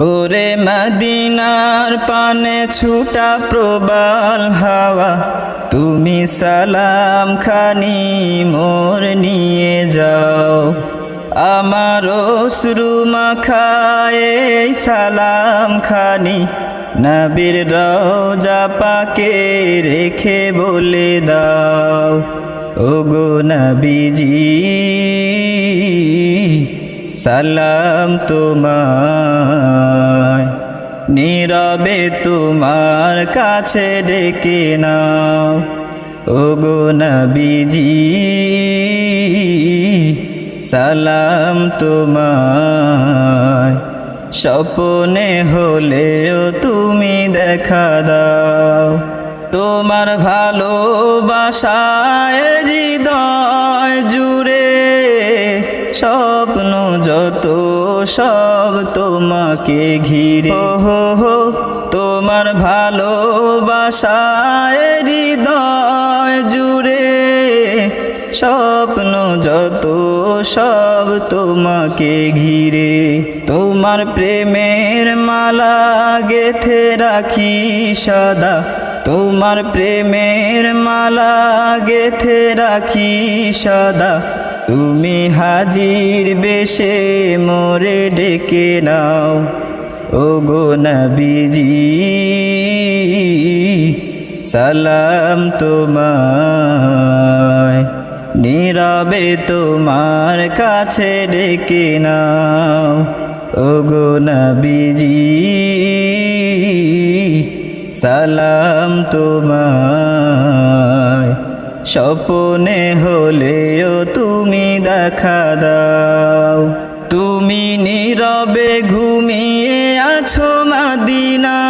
ওরে মদিনার পানে ছুটা প্রবাল হাওয়া। তুমি সালাম খানি মোর নিয়ে যাও। আমার অশ্রু মাখায় সালাম খানি। নবীর রওজা পাকে রেখে বলে দাও। ওগো নবীজি সালাম তোমায়, নীরবে তোমার কাছে ডেকে নাও। ওগো নবীজি, সালাম তোমায়, স্বপনে হলেও তুমি দেখা দাও। তোমার ভালোবাসায় হৃদয় জুড়ে স্বপ্ন যত সব তোমাকে ঘিরে। হো হো তোমার ভালোবাসায় হৃদয় জুড়ে স্বপ্ন যত সব তোমাকে ঘিরে। তোমার প্রেমের মালা গেথে রাখি সদা। তোমার প্রেমের মালা গেথে রাখি সদা। তুমি হাজির বেশে মোরে ডেকে নাও। ও গো নবীজি, সালাম তোমায়। নীরবে তোমার কাছে ডেকে নাও। ও গো নবীজি, সালাম তোমায়। স্বপনে হলেও তুমি দেখা দাও। তুমি নীরবে ঘুমিয়ে আছো মাদিনা।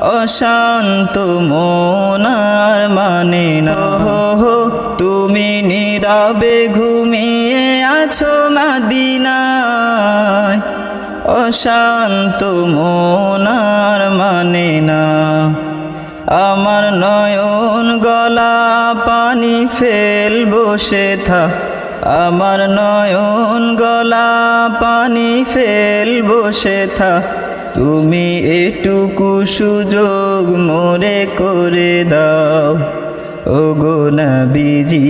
অশান্ত মনার মানে না। হো তুমি নীরবে ঘুমিয়ে আছো মাদিনায়। অশান্ত মনার মানে না। আমার নয়ন গলা পানি ফেল বসে থা। আমার নয়ন গলা পানি ফেল বসে থা। তুমি এটুকু সুযোগ মোরে করে দাও। ও গো নবীজি,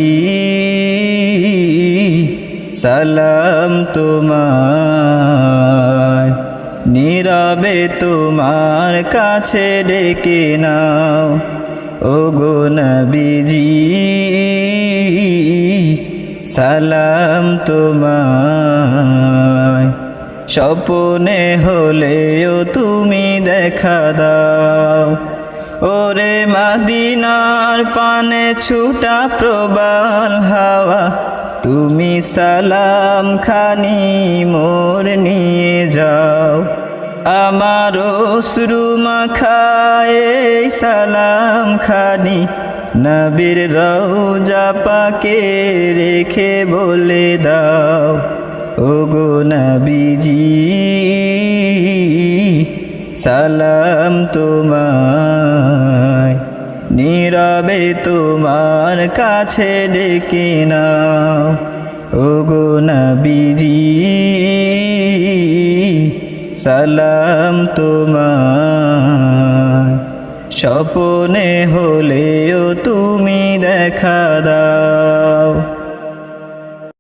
সালাম তোমায়। নীরবে তোমার কাছে ডেকে নাও। ও গো নবীজি, সালাম তোমায়। স্বপনে হলেও তুমি দেখা দাও। ওরে মাদিনার পানে ছুটা প্রবাল হাওয়া। তুমি সালাম খানি মোর নিয়ে যাও। আমার অশ্রু মাখায় সালাম খানি। নবীর রওজা পাকে রেখে বলে দাও ও গো নবীজি। সালাম তোমায়, নীরবে তোমার কাছে ডেকে নাও। ও গো নবীজি সালাম তোমার। স্বপনে হলেও তুমি দেখা দাও।